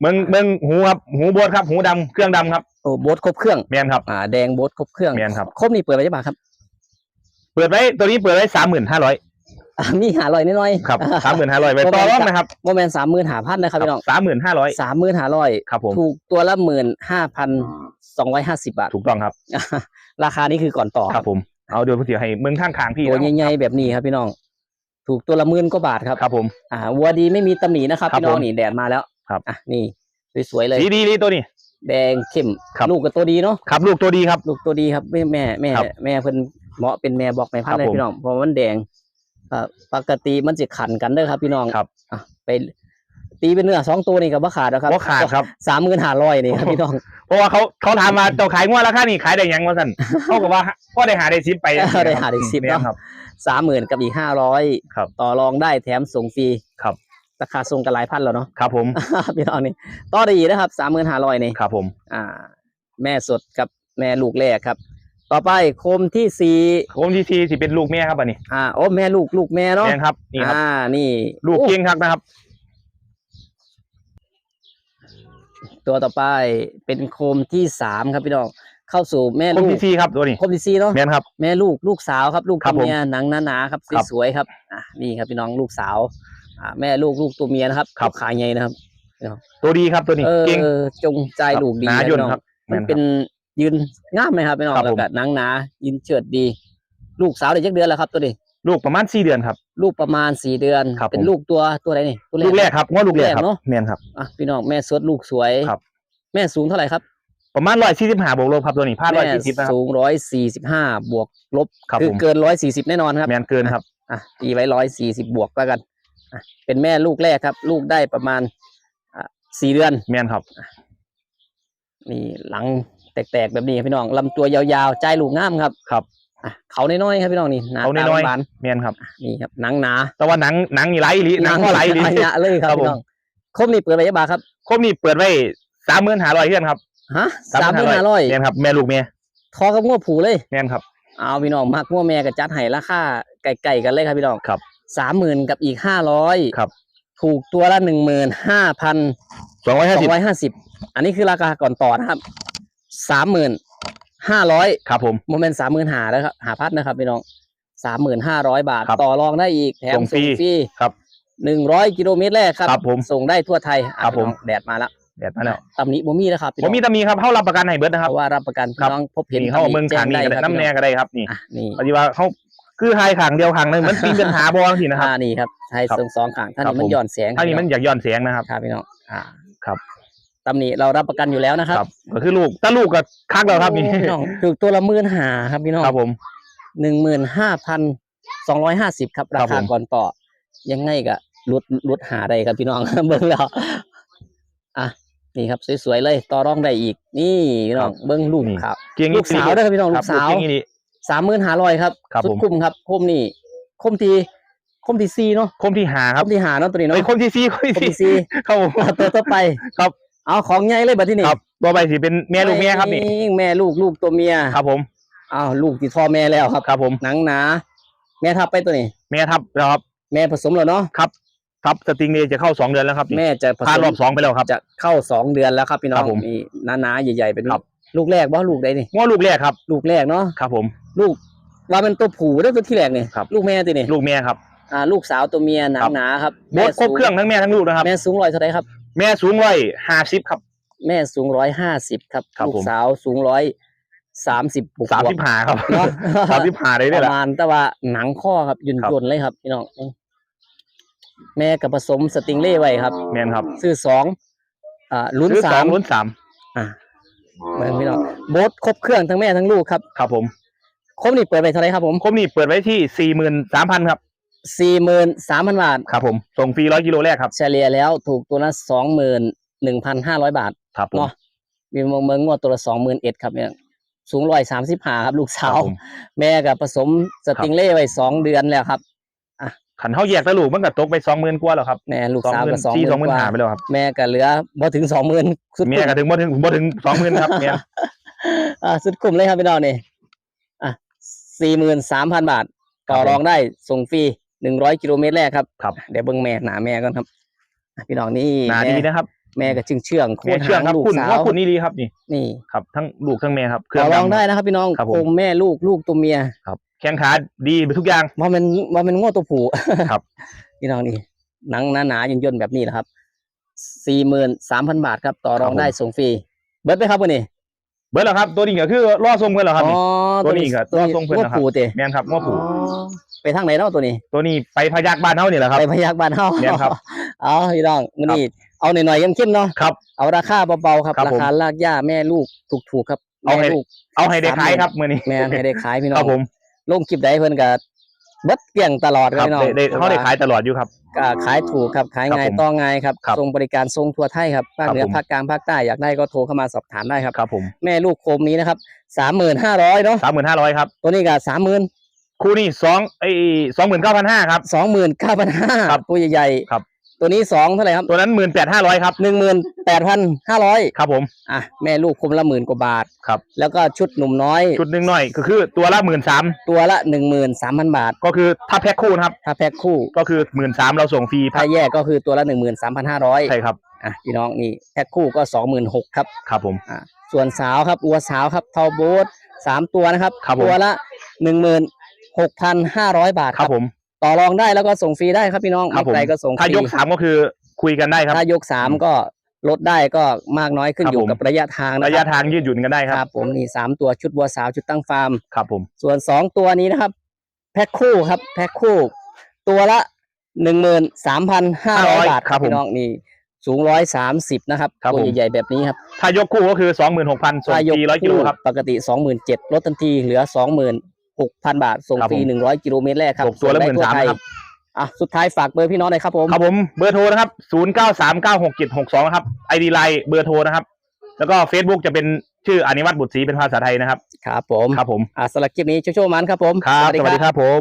Speaker 2: เมืองเมืองหูครับหูบดครับหูดำเครื่องดำครับ
Speaker 1: โอ้โบทครบเครื่อง
Speaker 2: แม่นครับ
Speaker 1: อ่าแดงโบทครบเครื่อง
Speaker 2: แม่นครับ
Speaker 1: ครบนี่เปิดไว้จะบาทครับ
Speaker 2: เปิดไว้ตัวนี้เปิดไว้สามหมื่นห้าร้อย
Speaker 1: อ่า มีหาลอยน้อยๆ
Speaker 2: ครับสามหมื่นห้าร้อยไปต่อรองนะครับ
Speaker 1: โมเมนสามหมื่นหาพันนะครับพี่น้อง
Speaker 2: สามหมื่นห้าร้อย
Speaker 1: สามหมื่นหาร้อย
Speaker 2: ครับผม
Speaker 1: ถูกตัวละหมื่นห้าพันสองร้อยห้าสิบบาท
Speaker 2: ถูกต้องครับ
Speaker 1: ราคานี้คือก่อนต่อ
Speaker 2: ครับผมเอาเดี๋ยวผมจะให้เมืองข้างขางพี่
Speaker 1: ตัว
Speaker 2: นะ
Speaker 1: ใหญ่ๆแบบนี้ครับพี่น้อง ถูกตัวละหมื่นกว่าบาทครับ
Speaker 2: ครับผม
Speaker 1: อ่าวัวดีไม่มีตำหนินะครับ
Speaker 2: ครับ
Speaker 1: พี่น้อง
Speaker 2: ผม
Speaker 1: นี่แดดมาแล้ว
Speaker 2: ครับ
Speaker 1: อะนี่สวยๆเลย
Speaker 2: สีดีดีตัวนี้
Speaker 1: แดงเข้ม
Speaker 2: ครับ
Speaker 1: ลูกกับตัวดีเนาะ
Speaker 2: ครับลูกตัวดีครับ
Speaker 1: ลูกตัวดีครับแม่แม่แม่
Speaker 2: ครับ
Speaker 1: แม่เพิ่นเหมาะเป็นแม่บอกแม่พันธุ์
Speaker 2: ครับ
Speaker 1: เลย
Speaker 2: ผม
Speaker 1: พี่น้องเพราะว่ามันแดงอ่า ปกติมันจะขันกันเด้อครับพี่น้อง
Speaker 2: ครับ
Speaker 1: อะไปตีเป็นเนื้อสองตัวนี่กับว่าขาดนะครับ
Speaker 2: ว่าขาดครับ
Speaker 1: สามหมื่นห้าร้อยนี่ครับ
Speaker 2: โอ้
Speaker 1: พี่น้อง
Speaker 2: เพราะว่าเขาเขาถามมาเจ้าขายงวดราคานี่ขายได้ยังวะสันเขาก็ว่าพ่อได้หาได้ซิปไป
Speaker 1: ได้หาได้ซิป
Speaker 2: แม่
Speaker 1: เนาะ
Speaker 2: นครับ
Speaker 1: สามหมื่นกับอีกห้าร้อย
Speaker 2: ครับ
Speaker 1: ต่อรองได้แถมส่งฟรี
Speaker 2: ครับ
Speaker 1: ราคาส่งกันหลายพันแล้วเนาะ
Speaker 2: ครับผม
Speaker 1: พี่น้องนี่ต่อได้อีกนะครับสามหมื่นห้าร้อยนี่
Speaker 2: ครับผม
Speaker 1: อ่า แม่สดกับแม่ลูกแรกครับ ต่อไปโคมที่สี่
Speaker 2: โคมที่ทีสิเป็นลูกแม่ครับอันนี้
Speaker 1: อ่าโอ้แม่ลูกลูกแม่เนาะ
Speaker 2: แม่นครับนี่ครับ
Speaker 1: อ่านี่
Speaker 2: ลูก
Speaker 1: โอ้
Speaker 2: เก่งครับนะครับ
Speaker 1: ตัวต่อไปเป็นโคมที่สามครับพี่น้องเข้าสู่แม่
Speaker 2: โคม
Speaker 1: ลูก
Speaker 2: ที่ทีครับตัวนี้
Speaker 1: โคมที่สี่เนาะ
Speaker 2: แม่นครับ
Speaker 1: แม่ลูกลูกสาวครับ ลูก
Speaker 2: ครั
Speaker 1: ตั
Speaker 2: บ
Speaker 1: ว
Speaker 2: ผม
Speaker 1: เมียหนังหนาๆครับ
Speaker 2: ครับ
Speaker 1: สวยๆครับอะนี่ครับพี่น้องลูกสาวอ่าแม่ลูกลูกตัวเมียนะครับ
Speaker 2: ครับ
Speaker 1: ขายใหญ่นะครับ
Speaker 2: ตัวดีครับตัวนี้
Speaker 1: เออ
Speaker 2: เก่ง
Speaker 1: จงใจลูกดี
Speaker 2: หนา
Speaker 1: นะ
Speaker 2: ย่น
Speaker 1: พี่น้อง
Speaker 2: ครับ
Speaker 1: มั
Speaker 2: แม่
Speaker 1: น
Speaker 2: นค
Speaker 1: เป็
Speaker 2: รับ
Speaker 1: น ยืนง่ามไหมครับพี่น้อง
Speaker 2: ครับ
Speaker 1: แล้ว
Speaker 2: ผม
Speaker 1: ก็หนังหนายืนเฉิดดี ลูกสาวได้จักเดือนแล้วครับตัวนี้
Speaker 2: ลูกประมาณสี่เดือนครับ
Speaker 1: ลูกประมาณสี่เดือน
Speaker 2: ครับ
Speaker 1: เป็น
Speaker 2: ผม
Speaker 1: ลูกตัวตัวไหนนี่ตัว
Speaker 2: ลูกแรกครับว่าลูกแรกครับ
Speaker 1: เนาะ
Speaker 2: แม่นครับ
Speaker 1: อะพี่น้องแม่สดลูกสวย
Speaker 2: ครับ
Speaker 1: แม่สูงเท่าไหร่ครับ
Speaker 2: ประมาณร้อยสี่สิบห้าบวกลบครับตัวนี้พลาดร้อย
Speaker 1: แม่
Speaker 2: สี่สิบนะครับ
Speaker 1: สูงร้อยสี่สิบห้าบวกลบ
Speaker 2: ครับ
Speaker 1: คือ
Speaker 2: ผม
Speaker 1: เกินร้อยสี่สิบแน่นอนครับ
Speaker 2: แมนเกินครับ
Speaker 1: อะตีไว้ร้อยสี่สิบบวกแล้วกันอะเป็นแม่ลูกแรกครับ ลูกได้ประมาณอะสี่เดือน
Speaker 2: แมนครับ
Speaker 1: นี่หลัง แตกๆแบบนี้ครับพี่น้องลำตัวยาวๆใจลูกงามครับ
Speaker 2: ครับ
Speaker 1: อะเขาน้อยๆครับพี่น้องนี่หนา
Speaker 2: เขา
Speaker 1: ตา
Speaker 2: น้อยๆ
Speaker 1: บาน
Speaker 2: แมนครับ
Speaker 1: ๆนี่ครับหนังหนา
Speaker 2: แต่ว่าหนังหนังนี่ไหลอีหลีหนังก็ไหลอีหลี
Speaker 1: อัญญะเลยครับ
Speaker 2: ครับ
Speaker 1: พี่น้องครบนี่เปิดไว้ยะบาทครับ
Speaker 2: ครบนี่เปิดไว้สามหมื่นห้าร้อยเพื่อนครับ
Speaker 1: ฮะสามพันห้าร้อย
Speaker 2: แมนครับแม่ลูกแม่
Speaker 1: ทอกับงวผูเลย
Speaker 2: แมนครับ
Speaker 1: เอาพี่น้องมักงวแม่กับจัดให้ราคาไก่ๆกันเลยครับพี่น้อง
Speaker 2: ครับ
Speaker 1: สามหมื่นกับอีกห้าร้อย
Speaker 2: ครับ
Speaker 1: ถูกตัวละหนึ่งหมื่นห้าพัน
Speaker 2: สองร้อย
Speaker 1: ส
Speaker 2: ห้า
Speaker 1: อ
Speaker 2: สิบ
Speaker 1: งร้อยห้าสิบอันนี้คือราคาก่อนต่อนะครับ สามหมื่นห้าร้อย
Speaker 2: ครับผม
Speaker 1: โมเมนต์สามหมื่นหาแล้วครับหาพัดนะครับพี่น้องสามหมื่นห้าร้อยบาท
Speaker 2: ครับ
Speaker 1: ต่อรองได้อีกแถม
Speaker 2: ส่งฟรี
Speaker 1: ส่งฟรี
Speaker 2: ครับ
Speaker 1: หนึ่งร้อยกิโลเมตรแรกครับ
Speaker 2: ครับผม
Speaker 1: ส่งได้ทั่วไทยอะ
Speaker 2: ครับผม
Speaker 1: พี่น้องแดดมาแล้ว
Speaker 2: เดี๋ยวมาแล้ว
Speaker 1: ตำหนิบ่มีนะครับพี่
Speaker 2: ผ
Speaker 1: น้
Speaker 2: ม
Speaker 1: อง
Speaker 2: มีแตมีครับเขารับประกันให้เบิร์ดนะค
Speaker 1: เพ
Speaker 2: รับ
Speaker 1: ราะว่ารับประกัน
Speaker 2: ครั
Speaker 1: พี่
Speaker 2: บ
Speaker 1: น้องพบเห็น
Speaker 2: นี่เขาเอาเมือง
Speaker 1: แจ้
Speaker 2: ขางนี่
Speaker 1: ได้
Speaker 2: ก็ได้
Speaker 1: ครับ
Speaker 2: น้ำแน่ก็ได้ครับนี่
Speaker 1: อะนี่
Speaker 2: ปฏิว่าเขาคือไฮขางเดียวขางหนึงมันปีนเป็นหาบอลสินะครับ
Speaker 1: อ่านี่ครับไทย
Speaker 2: ครับ
Speaker 1: สองสองข้างท่าน
Speaker 2: ครับ
Speaker 1: นี้มัน
Speaker 2: ผม
Speaker 1: หย่อนแสง
Speaker 2: ถ้านี้มันอยากย้อนเสียงนะครับ
Speaker 1: ครับพี่น้องอ่า
Speaker 2: ครับ
Speaker 1: ตำหนิเรารับประกันอยู่แล้วนะครับ
Speaker 2: ครับ ก็คือลูกถ้าลูกก็คักแล้วครับนี่
Speaker 1: โอ้พี่น้องถูกตัวละหมื่นหาครับพี่น้อง
Speaker 2: ครับผม
Speaker 1: หนึ่งหมื่นห้าพันสองร้อยห้าสิบครับ รา
Speaker 2: ครับผ
Speaker 1: คามก่อนต่อ ยังไงก็ลดลดหาได้ครับพี่น้อง เบิ้งแล้วอะนี่ครับสวยๆเลยต่อรองได้อีก นี่พี่น้องเบิ้งลูก
Speaker 2: นี่
Speaker 1: ครับ
Speaker 2: เกียง
Speaker 1: ลูกสาวด้วยครับพี่น้อง
Speaker 2: ค
Speaker 1: ลู
Speaker 2: รับ
Speaker 1: กสาว
Speaker 2: เกียงอีนี่
Speaker 1: สามหมื่นห้าร้อยครับ
Speaker 2: ครับ
Speaker 1: สุด
Speaker 2: ผม
Speaker 1: คุ้มครับคุ้มนี่คุ้มที่คุ้มที่ซีเนาะ
Speaker 2: คมที่หาครับ
Speaker 1: คุ้มที่หาเนาะตัวนี้เนาะ
Speaker 2: ไอ้ยคมที่ซีคม
Speaker 1: คุ้ม
Speaker 2: ที่
Speaker 1: ที่
Speaker 2: ซี
Speaker 1: ซี
Speaker 2: ครับผม
Speaker 1: เอาตัวต่อไป
Speaker 2: ครับ
Speaker 1: เอาของใหญ่เลยบัดที่นี่
Speaker 2: ครับตัวใบสีเป็นแม่ลูกแม่ครับนี่
Speaker 1: แม่ลูกลูกตัวเมีย
Speaker 2: ครับผม
Speaker 1: อ้าวลูกที่ท่อแม่แล้วครับ
Speaker 2: ครับ ผม
Speaker 1: หนังหนา แม่ทับไปตัวนี้
Speaker 2: แม่ทับแล้วครับ
Speaker 1: แม่ผสมแล้วเนาะ
Speaker 2: ครับทับสติงเลยจะเข้าสองเดือนแล้วครับนี่
Speaker 1: แม่จะผส
Speaker 2: ผ่านรอบ
Speaker 1: ม
Speaker 2: สองไปแล้วครับ
Speaker 1: จะเข้าสองเดือนแล้วครับพี่น้อ
Speaker 2: ครั
Speaker 1: ง
Speaker 2: บผม
Speaker 1: นี่หนาๆใหญ่ๆเป็น
Speaker 2: ครับ
Speaker 1: ลูกแรกว่าลูกใดนี่
Speaker 2: ง้อลูกแรกครับ
Speaker 1: ลูกแรกเนาะ
Speaker 2: ครับผม
Speaker 1: ลูกว่าเป็นตัวผู้ได้อตัวที่แรกนี่
Speaker 2: ครับ
Speaker 1: ลูกแม่ตัวนี้
Speaker 2: ลูกแม่ครับ
Speaker 1: อ่าลูกสาวตัวเมียหนั
Speaker 2: ครั
Speaker 1: ง
Speaker 2: บ
Speaker 1: หนาครับ
Speaker 2: โบสครบเครื่องทั้งแม่ทั้งลูกนะครับ
Speaker 1: แม่สูงร้อยเท่าไหรครับ
Speaker 2: แม่สูงร้อยห้าสิบครับ
Speaker 1: แม่สูงร้อยห้าสิบครับ
Speaker 2: ครับ
Speaker 1: ลูก
Speaker 2: ผม
Speaker 1: สาวสูงร้อยสามสิบบวก
Speaker 2: สามสิบหาครับ
Speaker 1: เนาะ
Speaker 2: สามสิบหาได้
Speaker 1: ป
Speaker 2: เลยแห
Speaker 1: ระ
Speaker 2: ละ
Speaker 1: มาณแต่ว่าหนังข้อครับยุ่น
Speaker 2: ครับ
Speaker 1: ยนเลยครับพี่น้องแม่กับผสมสติงเล่ไว้ครับ
Speaker 2: แม่นครับ
Speaker 1: ซื้อสองอ่าลุ้น
Speaker 2: ซื้อ
Speaker 1: สา
Speaker 2: สอง
Speaker 1: ม
Speaker 2: ลุ้นสาม
Speaker 1: อ่าเบิ่งพี่น้องโบสครบเครื่องทั้งแม่ทั้งลูกครับ
Speaker 2: ครับผม
Speaker 1: ครบนี่เปิดไปเท่าไหรครับผม
Speaker 2: คมนี่เปิดไว้ที่สี่หมื่นสามพันครับ
Speaker 1: สี่หมื่นสามพันบาท
Speaker 2: ครับผมส่งฟรีร้อยกิโลแรกครับ
Speaker 1: เฉลี่ยแล้วถูกตัวละสองหมื่นหนึ่งพันห้าร้อยบาท
Speaker 2: ครับผม
Speaker 1: เนาะมีเมืองเมืองงวดตัวละสองหมื่นเอ็ดครับเนี่ยสูงร้อยสามสิบห้าครับ ลูก
Speaker 2: ค
Speaker 1: สา
Speaker 2: รับ
Speaker 1: ว
Speaker 2: ผม
Speaker 1: แม่กับผสมสติงเล่ไว้สองเดือนแล้วครับ
Speaker 2: ขันเท่าแยกตะลูกมันก็ตกไปสองหมื่นกว่าแล้วครับ
Speaker 1: แม่ลูก
Speaker 2: สอง
Speaker 1: สาว
Speaker 2: หมื่
Speaker 1: ก็
Speaker 2: น
Speaker 1: สองห
Speaker 2: ที่
Speaker 1: มื่
Speaker 2: สองหมื่
Speaker 1: น
Speaker 2: น
Speaker 1: กว่า
Speaker 2: หาไปแล้วครับ
Speaker 1: แม่ก็เหลือบ่ถึงสองหมื่นสุด
Speaker 2: เมียก็ถึงบ่ถึงบ่ถึงสองหมื่นครับเมีย
Speaker 1: อ่าสุดคุ้มเลยครับพี่น้องนี่อะสี่หมื่นสามพันบาท ต่อ
Speaker 2: ครับผม
Speaker 1: รองได้ส่งฟรี หนึ่งร้อยกิโลเมตรแรกครับ
Speaker 2: ครับ
Speaker 1: เดี๋ยวเบิ่งแม่หนาแม่ก่อนครับอะพี่น้องนี่
Speaker 2: หนา
Speaker 1: แม่
Speaker 2: ดีนะครับ
Speaker 1: แม่ก็ชื่องเชื่องโค
Speaker 2: แม่
Speaker 1: ตร
Speaker 2: เชื่อง
Speaker 1: หาง
Speaker 2: ครับ
Speaker 1: ลูก
Speaker 2: คุณ
Speaker 1: สา
Speaker 2: ว่าวคุณนี่ดีครับนี่
Speaker 1: นี่
Speaker 2: ครับทั้งลูกทั้งแม่ครับเค
Speaker 1: ต่อรอง
Speaker 2: ดำ
Speaker 1: ได้นะครับ พี่น้อง
Speaker 2: ครับผม
Speaker 1: โคมแม่ลูกลูกตัวเมีย
Speaker 2: ครับ แข้งขาดีไปทุกอย่าง
Speaker 1: ว่ามันว่ามันง้อตัวผู้
Speaker 2: ครับ
Speaker 1: พี่น้องนี่หนังหนาๆย่นๆแบบนี้แหละครับสี่หมื่นสามพันบาทครับ ต่อรองได้ส่งฟรีเบิร์ดไหมครับวันนี้
Speaker 2: เบิร์ดแล้วครับ ตัวนี้ก็คือล่อทรงเพื่อนแล้วครับ
Speaker 1: อ๋อ
Speaker 2: นี่ตัวนี้ก็
Speaker 1: ตัวนี้
Speaker 2: รอส่งเพิ่น
Speaker 1: ง้อ
Speaker 2: นะครับ
Speaker 1: ผู้เตะ
Speaker 2: แม่นครับง้อผู
Speaker 1: ไปทางไหนเนาะตัวนี้
Speaker 2: ตัวนี้ไปพยักบ้านเฮานี่แหละครับ
Speaker 1: ไปพยักบ้านเฮา
Speaker 2: แม่นครับ
Speaker 1: เอาพี่น้องมื้อนี้เอาหน่อยๆเข้มๆเนาะ
Speaker 2: ครับ
Speaker 1: เอาราคาเบาๆครับ
Speaker 2: ครับ
Speaker 1: รา
Speaker 2: ผม
Speaker 1: คาลากหญ้าแม่ลูกถูกๆครับ
Speaker 2: เอาให้
Speaker 1: แม่ลูก
Speaker 2: เอาให้ได้ขายครับมื้อนี้
Speaker 1: แม่ให้ได้ขายพี่น้
Speaker 2: ค
Speaker 1: อ
Speaker 2: รั
Speaker 1: ง
Speaker 2: บผม
Speaker 1: ลงคลิปใดเพิ่นก็เบิดเกลี้ยงตลอด
Speaker 2: ครับ
Speaker 1: พี่น้อง
Speaker 2: ได้ได้เขาได้ขายตลอดอยู่ครับ
Speaker 1: ก็ขายถูกครับขาย
Speaker 2: ครับ
Speaker 1: ง่าย
Speaker 2: ผม
Speaker 1: ต่อง่ายครับ
Speaker 2: ครับ
Speaker 1: ส่งบริการส่งทั่วไทยครับภาคเหนือ
Speaker 2: ครับผม
Speaker 1: ภาคกลางภาคใต้อยากได้ก็โทรเข้ามาสอบถามได้ครับ
Speaker 2: ครับผม
Speaker 1: แม่ลูกโคมนี้นะครับสามหมื่นห้าร้อยเนาะ
Speaker 2: สามหมื่นห้าร้อยครับ
Speaker 1: ตัวนี้ก็สามหมื่น
Speaker 2: คู่นี้สองไอ้สองหมื่นเก้าพันห้าครับ
Speaker 1: สองหมื่นเก้าพันห้า
Speaker 2: ครับ
Speaker 1: ตัวใหญ่ๆ
Speaker 2: ครับ
Speaker 1: ตัวนี้สองเท่าไหร่ครับ
Speaker 2: ตัวนั้นหมื่นแปดห้าร้อยครับ
Speaker 1: หนึ่งหมื่นแปดพันห้าร้อย
Speaker 2: ครับผม
Speaker 1: อะแม่ลูกคมละหมื่นกว่าบาท
Speaker 2: ครับ
Speaker 1: แล้วก็ชุดหนุ่มน้อย
Speaker 2: ชุดหนึ่งหน่อยก็คือตัวละหมื่นสาม
Speaker 1: ตัวละหนึ่งหมื่นสามพันบาท
Speaker 2: ก็คือถ้าแพ็คคู่นะครับ
Speaker 1: ถ้าแพ็คคู่
Speaker 2: ก็คือหมื่นสามเราส่งฟรี
Speaker 1: ถ้าแยกก็คือตัวละหนึ่งหมื่นสามพันห้าร้อย
Speaker 2: ใช่ครับ
Speaker 1: อะพี่น้องนี่แพ็คคู่ก็สองหมื่นหกครับ
Speaker 2: ครับผม
Speaker 1: อะส่วนสาวครับอัวสาวครับเทาโบสสามตัวนะครับ
Speaker 2: ครับผม
Speaker 1: ตัวละหนึ่งหมื่น หกพันห้าร้อยบาท
Speaker 2: ค
Speaker 1: ค
Speaker 2: รั
Speaker 1: รั
Speaker 2: บบผม
Speaker 1: ต่อรองได้แล้วก็ส่งฟรีได้ครับพี่น้อง
Speaker 2: ครับผม
Speaker 1: ไม่ไกลก็ส่งฟ
Speaker 2: ถ้า
Speaker 1: รี
Speaker 2: ยกสามก็คือคุยกันได้ครับ
Speaker 1: ถ้ายกสามก็ลดได้ก็มากน้อยขึ้น
Speaker 2: ครับ
Speaker 1: อยู่
Speaker 2: ผม
Speaker 1: กับระยะทางนะ
Speaker 2: ระ
Speaker 1: ค
Speaker 2: ยะ
Speaker 1: รับ
Speaker 2: ทางยืดหยุ่นกันได้ค
Speaker 1: ค
Speaker 2: รั
Speaker 1: รับบผมนี่สามตัวชุดวัวสาวชุดตั้งฟาร์ม
Speaker 2: ครับผม
Speaker 1: ส่วนสองตัวนี้นะครับ แพ็คคู่ครับ แพ็คคู่ ตัวละหนึ่งหมื่นสามพันห้าร้อยบาท
Speaker 2: ครับผม
Speaker 1: พี่น้องนี่สูงร้อยสามสิบนะครับ
Speaker 2: ครับ
Speaker 1: ตัว
Speaker 2: ผม
Speaker 1: ใหญ่ๆแบบนี้ครับ
Speaker 2: ถ้ายกคู่ก็คือสองหมื่นหกพันส่ง
Speaker 1: ถ้ายก
Speaker 2: ฟรีร้อยกิโล
Speaker 1: คู่
Speaker 2: ครับ
Speaker 1: ปกติสองหมื่นเจ็ดลดทันทีเหลือสองหมื่น หกพันบาท ส่ง
Speaker 2: ครับ
Speaker 1: ฟรี
Speaker 2: ผม
Speaker 1: หนึ่งร้อยกิโลเมตรแรกครับ
Speaker 2: ตกตัวละ
Speaker 1: ส่งได้
Speaker 2: 13,000
Speaker 1: ไทย
Speaker 2: ครับ
Speaker 1: อะสุดท้ายฝากเบอร์พี่น้องหน่อยครับผม
Speaker 2: ครับผมเบอร์โทรนะครับศูนย์เก้าสามเก้าหกเจ็ดหกสองครับไอดีไลน์เบอร์โทรนะครับ แล้วก็ Facebook จะเป็นชื่ออนิวัตรบุตรศรีเป็นภาษาไทยนะครับ
Speaker 1: ครับผม
Speaker 2: ครับผม
Speaker 1: อะสำหรับคลิปนี้โชว์ๆมันครับผม
Speaker 2: ครับสวัสดีครับผม